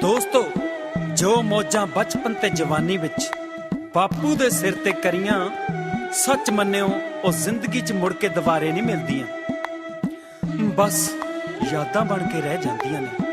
ਦੋਸਤੋ, ਜੋ ਮੌਜਾਂ ਬਚਪਨ ਤੇ ਜਵਾਨੀ ਵਿੱਚ ਬਾਪੂ ਦੇ ਸਿਰ ਤੇ ਕਰੀਆਂ, ਸੱਚ ਮੰਨਿਓ, ਉਹ ਜ਼ਿੰਦਗੀ 'ਚ ਮੁੜ ਕੇ ਦੁਬਾਰੇ ਨਹੀਂ ਮਿਲਦੀਆਂ। ਬਸ ਯਾਦਾਂ ਬਣ ਕੇ ਰਹਿ ਜਾਂਦੀਆਂ ਨੇ।